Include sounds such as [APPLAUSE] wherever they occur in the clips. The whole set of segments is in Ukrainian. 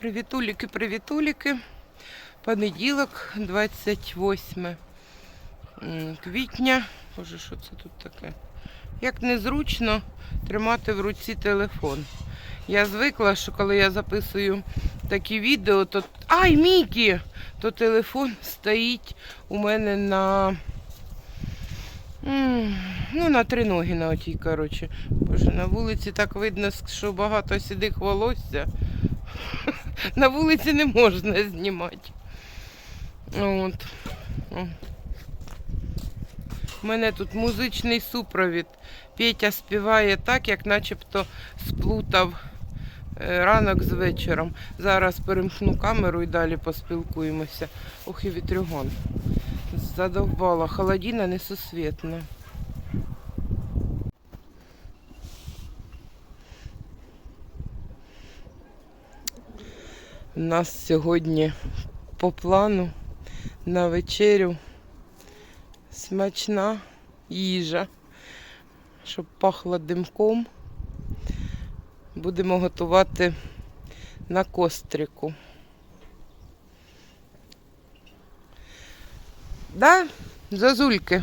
Привітуліки, привітуліки. Понеділок, 28 квітня. Боже, що це тут таке? Як незручно тримати в руці телефон. Я звикла, що коли я записую такі відео, то. Ай, Мікі! То телефон стоїть у мене на. Ну, на три ноги на отій, коротше. Боже, на вулиці так видно, що багато сідих волосся. На вулиці не можна знімати. От. У мене тут музичний супровід. Петя співає так, як начебто сплутав е, ранок з вечором. Зараз перемкну камеру і далі поспілкуємося. Ох і вітрюгон. Задовбала. Холодина несусвітна. У нас сьогодні по плану на вечерю смачна їжа, щоб пахло димком. Будемо готувати на костріку. Да, зазульки.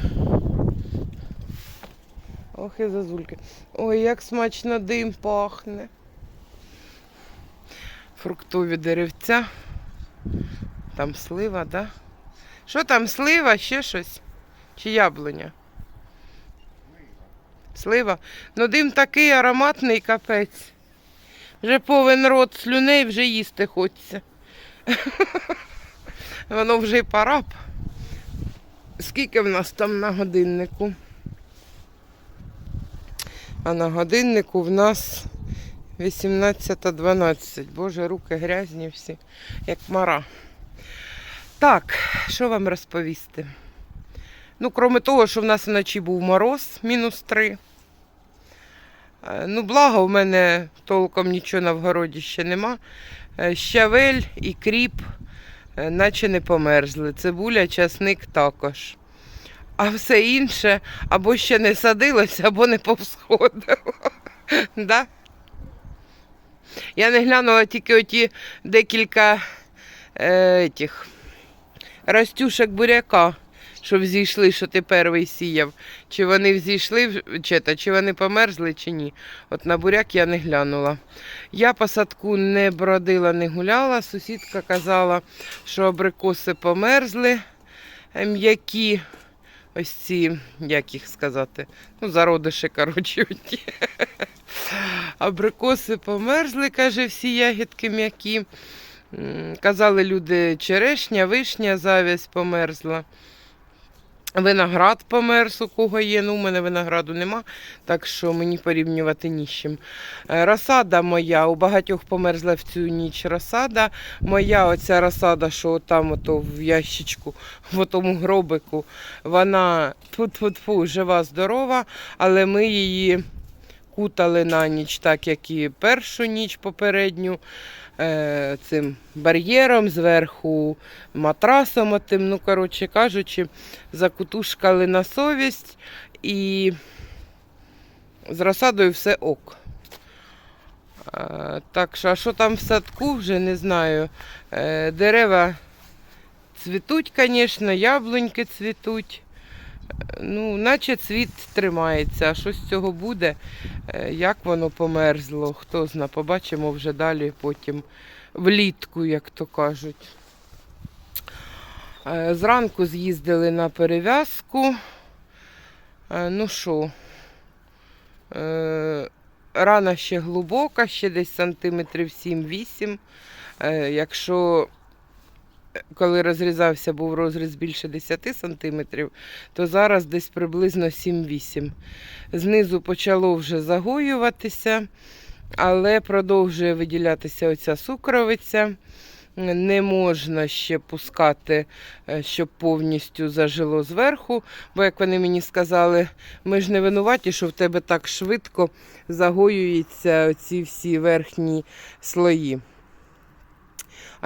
Ох і зазульки. Ой, як смачно дим пахне. Фруктові деревця. Там слива, да? Що там, слива, ще щось? Чи яблуня? Слива. Ну дим такий ароматний капець. Вже повен рот слюней, вже їсти хочеться. [LAUGHS] Воно вже пора. б. Скільки в нас там на годиннику? А на годиннику в нас 18.12. Боже, руки грязні всі, як мара. Так, що вам розповісти? Ну, крім того, що в нас вночі був мороз, мінус 3. Е, Ну, благо, в мене толком нічого на вгороді ще нема. Е, Щавель і кріп, е, наче не померзли. Цибуля, часник також. А все інше або ще не садилося, або не повсходило. [LAUGHS] Да? Я не глянула тільки оті декілька е, тих, растюшек буряка, що взійшли, що ти перший сіяв. Чи вони взійшли, чи, та, чи вони померзли, чи ні. От на буряк я не глянула. Я по садку не бродила, не гуляла. Сусідка казала, що абрикоси померзли е, м'які. Ось ці, як їх сказати, ну, зародиші, коротше. [LAUGHS] Абрикоси померзли, каже, всі ягідки м'які. Казали люди, черешня, вишня, завязь померзла. Виноград померз, у кого є. Ну, у мене винограду нема, так що мені порівнювати ні з чим. Е, Розсада моя, у багатьох померзла в цю ніч розсада. Моя оця розсада, що там ото в ящичку, в тому гробику, вона тфу-тфу-тфу, жива, здорова, але ми її кутали на ніч, так як і першу ніч попередню. е, Цим бар'єром зверху, матрасом отим, ну, коротше кажучи, закутушкали на совість і з розсадою все ок. Е, Так що, а що там в садку, вже не знаю. Е, Дерева цвітуть, звісно, яблуньки цвітуть. Ну, наче цвіт тримається, а що з цього буде, е, як воно померзло, хто зна, побачимо вже далі потім влітку, як то кажуть. Е, Зранку з'їздили на перев'язку. Е, Ну що, рана ще глибока, ще десь сантиметрів 7-8. Е, Якщо коли розрізався, був розріз більше 10 сантиметрів, то зараз десь приблизно 7-8. Знизу почало вже загоюватися, але продовжує виділятися оця сукровиця. Не можна ще пускати, е, щоб повністю зажило зверху, бо, як вони мені сказали, ми ж не винуваті, що в тебе так швидко загоюються ці всі верхні слої.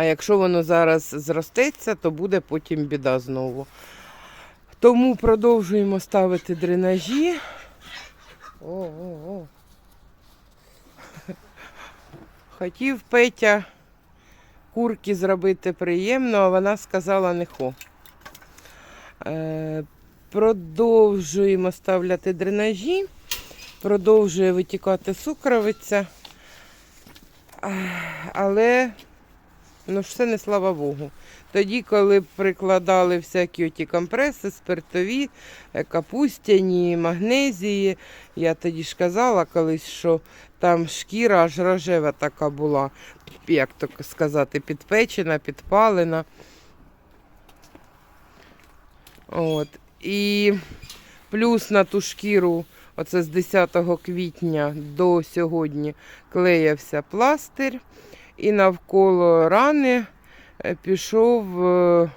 А якщо воно зараз зростеться, то буде потім біда знову. Тому продовжуємо ставити дренажі. О-о-о. Хотів Петя курки зробити приємно, а вона сказала не хо. Е, продовжуємо ставляти дренажі, продовжує витікати сукровиця. Але ну, ж все не слава Богу. Тоді, коли прикладали всякі оті компреси, спиртові, е, капустяні, магнезії, я тоді ж казала колись, що там шкіра аж рожева така була, як то сказати, підпечена, підпалена. От. І плюс на ту шкіру, оце з 10 квітня до сьогодні клеявся пластир, і навколо рани е, пішов, е,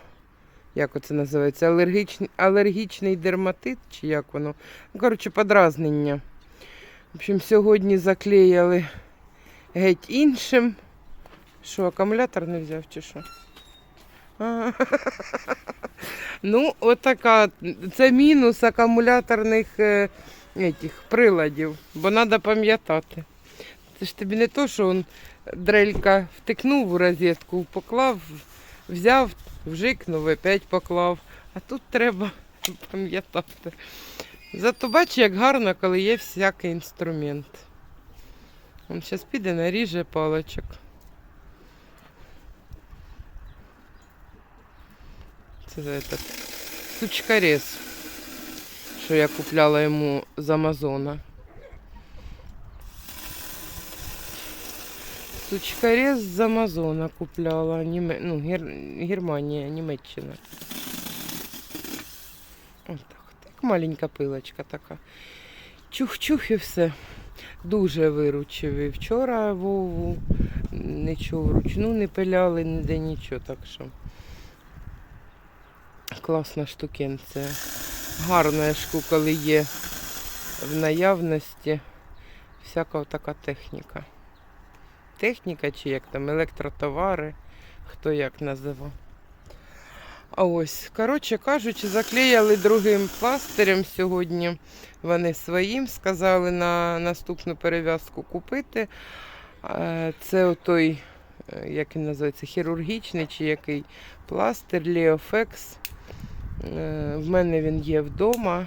як оце називається, алергічний, алергічний дерматит, чи як воно. Ну, Коротше, подразнення. В общем, сьогодні заклеяли геть іншим. Що, акумулятор не взяв чи що? Ну, отака. Це мінус акумуляторних е, приладів, бо треба пам'ятати. Це ж тобі не то, що он дрелька втикнув у розетку, поклав, взяв, вжикнув, опять поклав. А тут треба [LAUGHS] пам'ятати. Зато бач, як гарно, коли є всякий інструмент. Він зараз піде, наріже паличок. Це за этот, сучкарез, що я купляла йому з Амазона. Сучкарез з Амазона купляла. Німе... Ну, Гер... Германія, Німеччина. Ось так. Так маленька пилочка така. Чух-чух і все. Дуже виручив. І вчора Вову нічого вручну не пиляли, ніде нічого, так що. Класна штукенція. Гарна шку, коли є в наявності всяка така техніка. Техніка чи як там електротовари, хто як називав. А ось, коротше кажучи, заклеяли другим пластирем сьогодні. Вони своїм сказали на наступну перев'язку купити. Це отой, е, як він називається, хірургічний чи який пластир Леофекс. Е, В мене він є вдома.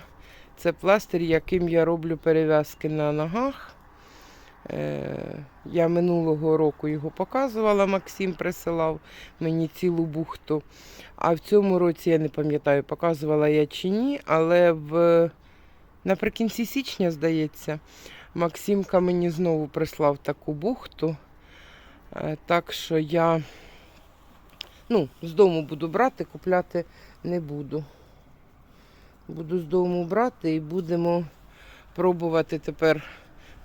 Це пластир, яким я роблю перев'язки на ногах. Е, Я минулого року його показувала, Максим присилав мені цілу бухту. А в цьому році я не пам'ятаю, показувала я чи ні, але в... наприкінці січня, здається, Максимка мені знову прислав таку бухту. Е, Так що я ну, з дому буду брати, купляти не буду. Буду з дому брати і будемо пробувати тепер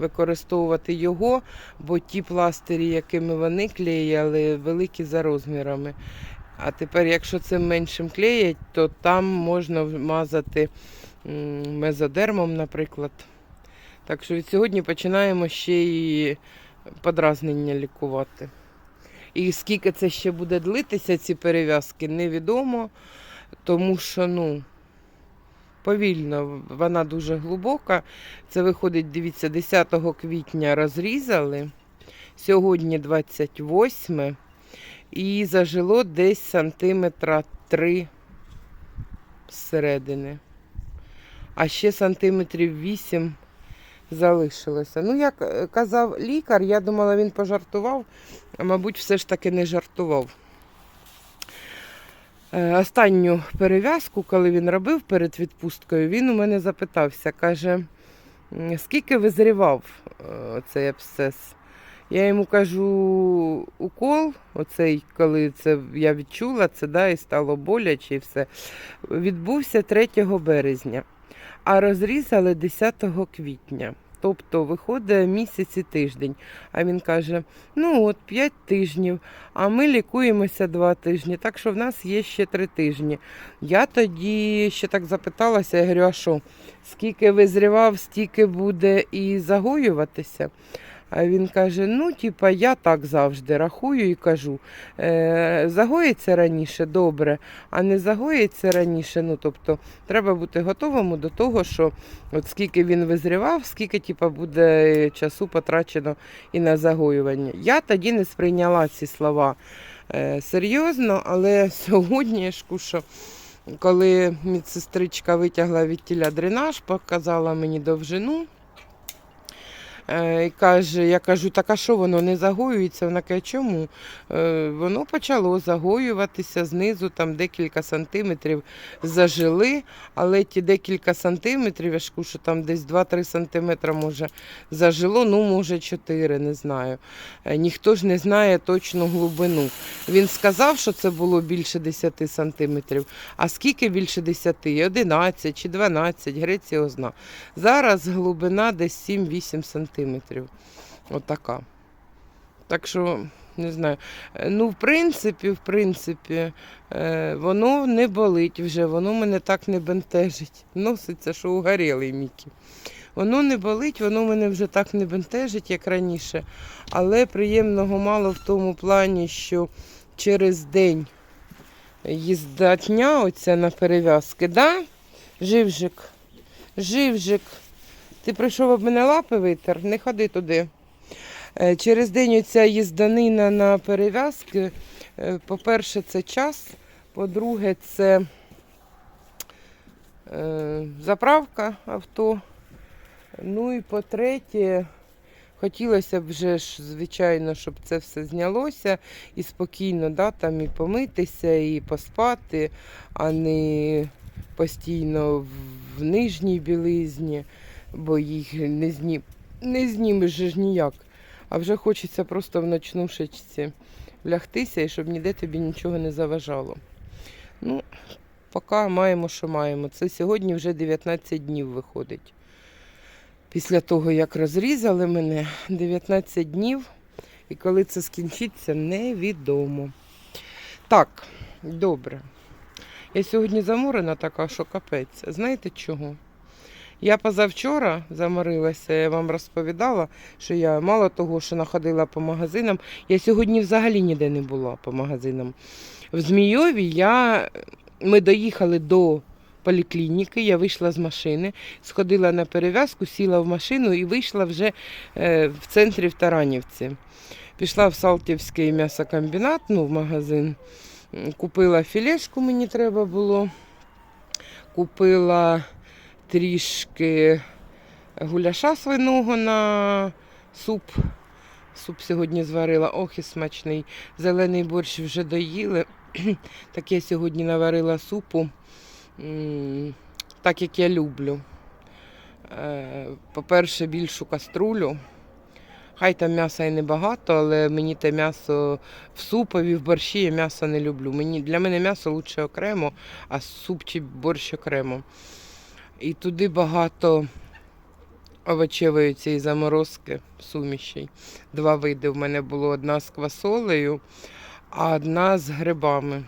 використовувати його, бо ті пластирі, якими вони клеяли, великі за розмірами. А тепер, якщо цим меншим клеять, то там можна мазати мезодермом, наприклад. Так що від сьогодні починаємо ще і подразнення лікувати. І скільки це ще буде длитися, ці перев'язки, невідомо, тому що, ну, повільно, вона дуже глибока. Це виходить, дивіться, 10 квітня розрізали. Сьогодні 28 і зажило десь сантиметра 3 зсередини. А ще сантиметрів 8 залишилося. Ну, як е, казав лікар, я думала, він пожартував, а мабуть, все ж таки не жартував. Е, Останню перев'язку, коли він робив перед відпусткою, він у мене запитався, каже, скільки визрівав е, цей абсцес? Я йому кажу, укол, оцей, коли це я відчула це, да, і стало боляче і все, відбувся 3 березня, а розрізали 10 квітня. Тобто виходить місяць і тиждень. А він каже: ну от 5 тижнів, а ми лікуємося 2 тижні, так що в нас є ще 3 тижні. Я тоді ще так запиталася, я говорю, а що, скільки визрівав, стільки буде і загоюватися? А він каже: ну, типа, я так завжди рахую і кажу, е, загоїться раніше добре, а не загоїться раніше. Ну, тобто, треба бути готовому до того, що от скільки він визрівав, скільки типа, буде часу потрачено і на загоювання. Я тоді не сприйняла ці слова е, серйозно, але [LAUGHS] сьогодні я ж коли медсестричка витягла від тіля дренаж, показала мені довжину. Е, І каже, я кажу, так а що воно не загоюється? Вона каже, чому? Е, Воно почало загоюватися знизу, там декілька сантиметрів зажили, але ті декілька сантиметрів, я ж що там десь 2-3 сантиметри може зажило, ну може 4, не знаю. Е, Ніхто ж не знає точну глибину. Він сказав, що це було більше 10 сантиметрів. А скільки більше 10? 11 чи 12, Греція озна. Зараз глибина десь 7-8 сантиметрів. Отака. Так що, не знаю. Е, Ну, в принципі, в принципі, е, воно не болить вже, воно мене так не бентежить. Носиться, що угорілий Мікі. Воно не болить, воно мене вже так не бентежить, як раніше. Але приємного мало в тому плані, що через день їздатня оця на перев'язки, да? Живжик, живжик. Ти прийшов об мене лапи витер, не ходи туди. Е, Через день оця їзданина на перев'язки. е, По-перше, це час. По-друге, це е, заправка авто. Ну і по-третє, хотілося б вже ж, звичайно, щоб це все знялося і спокійно да, там і помитися, і поспати, а не постійно в, в нижній білизні, бо їх не, зні... не знімеш ж ніяк. А вже хочеться просто в ночнушечці лягтися і щоб ніде тобі нічого не заважало. Ну, поки маємо, що маємо. Це сьогодні вже 19 днів виходить. Після того, як розрізали мене 19 днів, і коли це скінчиться, невідомо. Так, добре. Я сьогодні заморена така, що капець. Знаєте чого? Я позавчора заморилася, я вам розповідала, що я мало того, що находила по магазинам, я сьогодні взагалі ніде не була по магазинам. В Змійові я... ми доїхали до поліклініки, я вийшла з машини, сходила на перев'язку, сіла в машину і вийшла вже е, в центрі в Таранівці. Пішла в Салтівський м'ясокомбінат, ну, в магазин. Купила філешку, мені треба було. Купила трішки гуляша свиного на суп. Суп сьогодні зварила, ох і смачний. Зелений борщ вже доїли. [CLEARS THROAT] Так я сьогодні наварила супу, так як я люблю. Е, По-перше, більшу каструлю. Хай там м'яса і небагато, але мені те м'ясо в супові, в борщі я м'ясо не люблю. Мені, для мене м'ясо лучше окремо, а суп чи борщ окремо. І туди багато овочевої цієї заморозки, сумішей. Два види в мене було: одна з квасолею, а одна з грибами.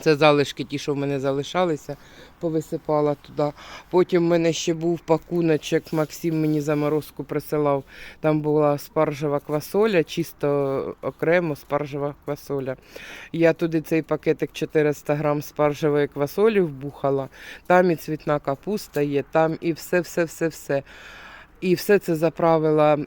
Це залишки, ті, що в мене залишалися, повисипала туди. Потім в мене ще був пакуночок, Максим мені заморозку присилав. Там була спаржева квасоля, чисто окремо спаржева квасоля. Я туди цей пакетик 400 грам спаржевої квасолі вбухала. Там і цвітна капуста є, там і все-все-все-все. І все це заправила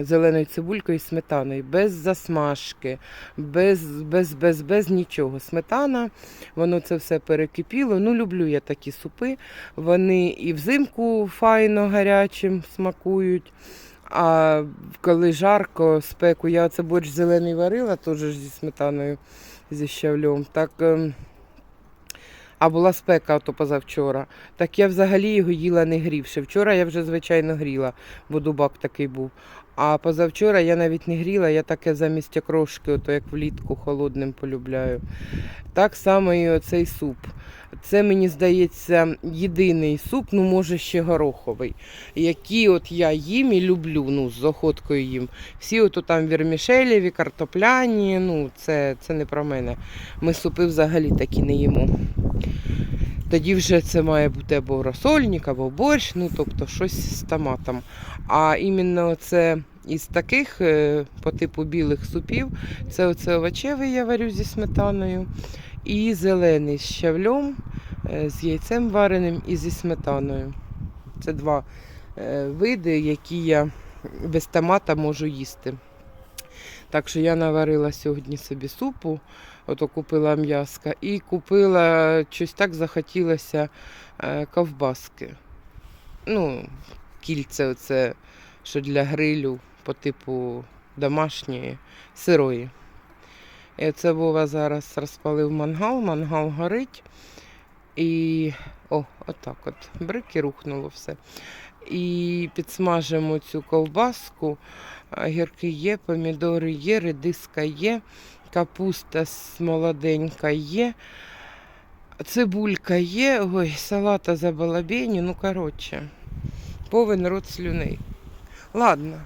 зеленою цибулькою і сметаною, без засмажки, без, без, без, без нічого. Сметана, воно це все перекипіло. Ну, люблю я такі супи. Вони і взимку файно гарячим смакують. А коли жарко, спеку, я оце борщ зелений варила, теж зі сметаною, зі щавлем. Так, ем, а була спека то позавчора. Так я взагалі його їла не грівши. Вчора я вже, звичайно, гріла, бо дубак такий був. А позавчора я навіть не гріла, я таке замість окрошки, ото як влітку холодним полюбляю. Так само і оцей суп. Це, мені здається, єдиний суп, ну може ще гороховий, який от я їм і люблю, ну, з охоткою їм. Всі ото там вірмішелєві, картопляні, ну це, це не про мене. Ми супи взагалі такі не їмо. Тоді вже це має бути або розсольник, або борщ, ну тобто щось з томатом. А іменно це із таких е, по типу білих супів, це оце овочевий я варю зі сметаною, і зелений з щавлем, е, з яйцем вареним і зі сметаною. Це два е, види, які я без томата можу їсти. Так що я наварила сьогодні собі супу, ото купила м'яска, і купила щось так захотілося е, ковбаски. Ну, кільце оце, що для грилю по типу домашньої, сирої. І це Вова зараз розпалив мангал, мангал горить. І о, отак от. Брик і рухнуло все. І підсмажимо цю ковбаску. Гірки є, помідори є, редиска є, капуста молоденька є, цибулька є, ой, салата за балабені, ну коротше, повен рот слюней. Ладно.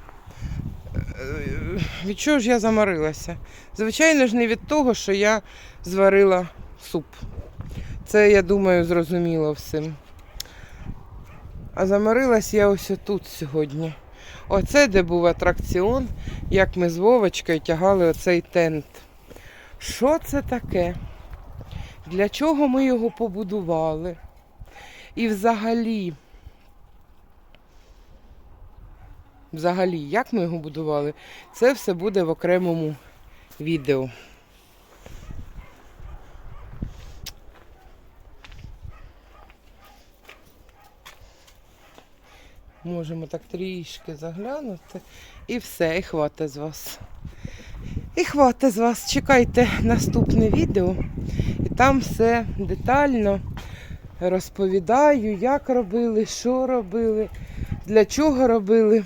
Е, Від чого ж я заморилася? Звичайно ж, не від того, що я зварила суп. Це, я думаю, зрозуміло всім. А заморилась я ось тут сьогодні. Оце де був атракціон, як ми з Вовочкою тягали оцей тент. Що це таке? Для чого ми його побудували? І взагалі, взагалі, як ми його будували, це все буде в окремому відео. Можемо так трішки заглянути. І все, і хватить з вас. І хватить з вас. Чекайте наступне відео. І там все детально розповідаю, як робили, що робили, для чого робили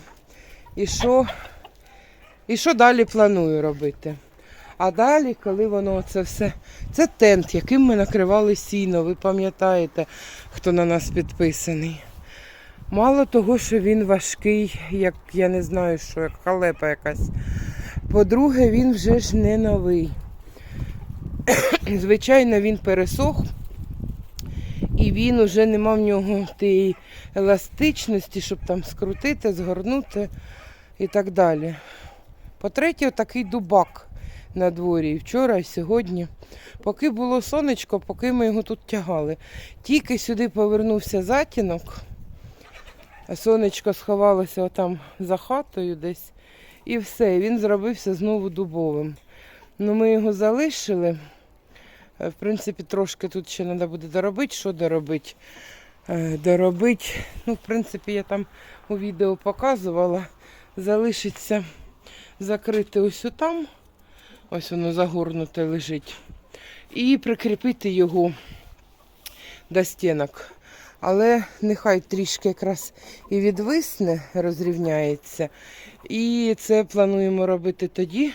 і що, і що далі планую робити. А далі, коли воно це все. Це тент, яким ми накривали сіно, ви пам'ятаєте, хто на нас підписаний. Мало того, що він важкий, як я не знаю, що як халепа якась. По-друге, він вже ж не новий. [COUGHS] Звичайно, він пересох, і він уже не мав в нього тієї еластичності, щоб там скрутити, згорнути і так далі. По-третє, такий дубак на дворі. І вчора, і сьогодні. Поки було сонечко, поки ми його тут тягали. Тільки сюди повернувся затінок. Сонечко сховалося отам за хатою десь. І все, він зробився знову дубовим. Ну, ми його залишили. Е, В принципі, трошки тут ще треба буде доробити. Що доробити? Е, Доробити. Ну, в принципі, я там у відео показувала. Залишиться закрити ось там. Ось воно загорнуте лежить. І прикріпити його до стінок. Але нехай трішки якраз і відвисне, розрівняється. І це плануємо робити тоді,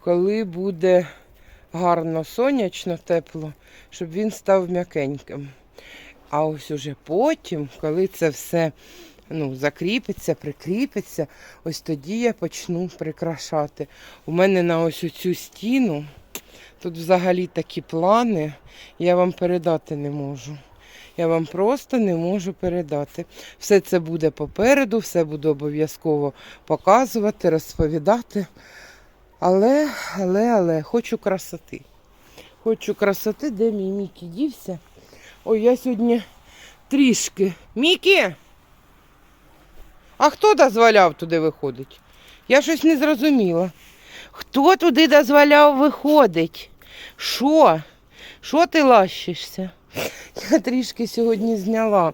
коли буде гарно сонячно, тепло, щоб він став м'якеньким. А ось уже потім, коли це все ну, закріпиться, прикріпиться, ось тоді я почну прикрашати. У мене на ось цю стіну, тут взагалі такі плани, я вам передати не можу. Я вам просто не можу передати. Все це буде попереду, все буду обов'язково показувати, розповідати. Але, але, але, хочу красоти. Хочу красоти, де мій Мікі дівся. Ой, я сьогодні трішки. Мікі! А хто дозволяв туди виходить? Я щось не зрозуміла. Хто туди дозволяв виходить? Що? Що ти лащишся? Я трішки сьогодні зняла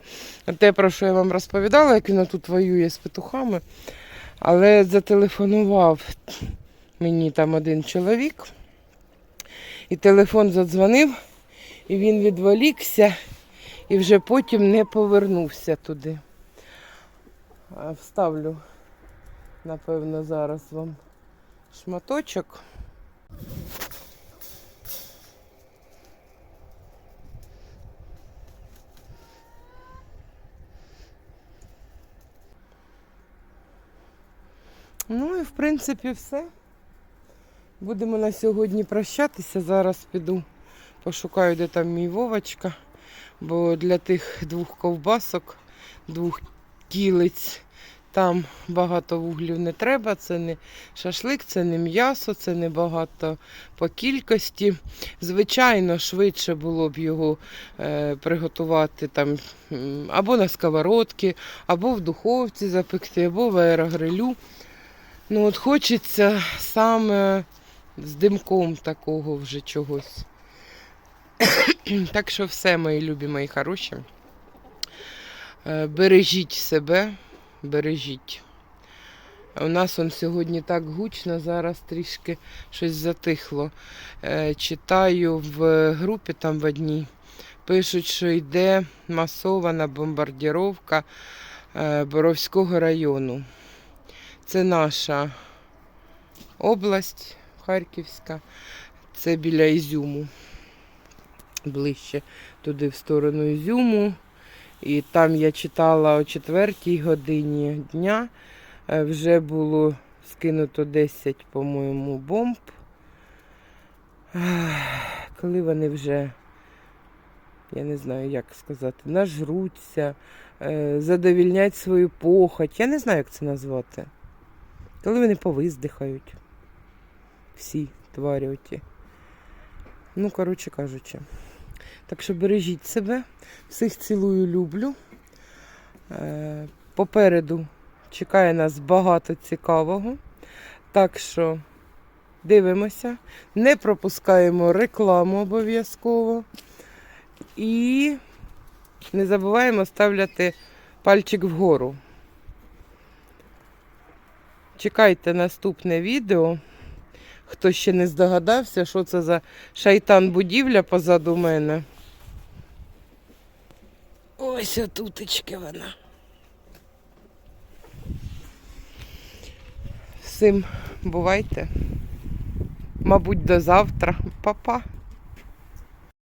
те, про що я вам розповідала, як він тут воює з петухами. Але зателефонував мені там один чоловік. І телефон задзвонив, і він відволікся і вже потім не повернувся туди. Вставлю, напевно, зараз вам шматочок. Ну і в принципі все. Будемо на сьогодні прощатися. Зараз піду пошукаю, де там мій Вовочка. Бо для тих двох ковбасок, двох кілиць Там багато вуглів не треба, це не шашлик, це не м'ясо, це не багато по кількості. Звичайно, швидше було б його е, приготувати там або на сковородці, або в духовці запекти, або в аерогрилю. Ну от хочеться саме з димком такого вже чогось. так що все, мої любі, мої хороші. Е, Бережіть себе, бережіть. У нас он сьогодні так гучно, зараз трішки щось затихло. Е, Читаю в групі там в одній. Пишуть, що йде масована бомбардіровка е, Боровського району. Це наша область Харківська, це біля Ізюму. Ближче туди в сторону Ізюму. І там я читала о 4 годині дня. Е, Вже було скинуто 10, по-моєму, бомб. Коли вони вже, я не знаю, як сказати, нажруться, е, задовільнять свою похоть. Я не знаю, як це назвати. Коли вони повиздихають. Всі тварі оті. Ну, коротше кажучи. Так що бережіть себе. Всіх цілую, люблю. Е, Попереду чекає нас багато цікавого. Так що дивимося, не пропускаємо рекламу обов'язково. І не забуваємо ставляти пальчик вгору. Чекайте наступне відео. Хто ще не здогадався, що це за шайтан будівля позаду мене. Ось отутечки вона. Всім бувайте. Мабуть, до завтра. Па-па.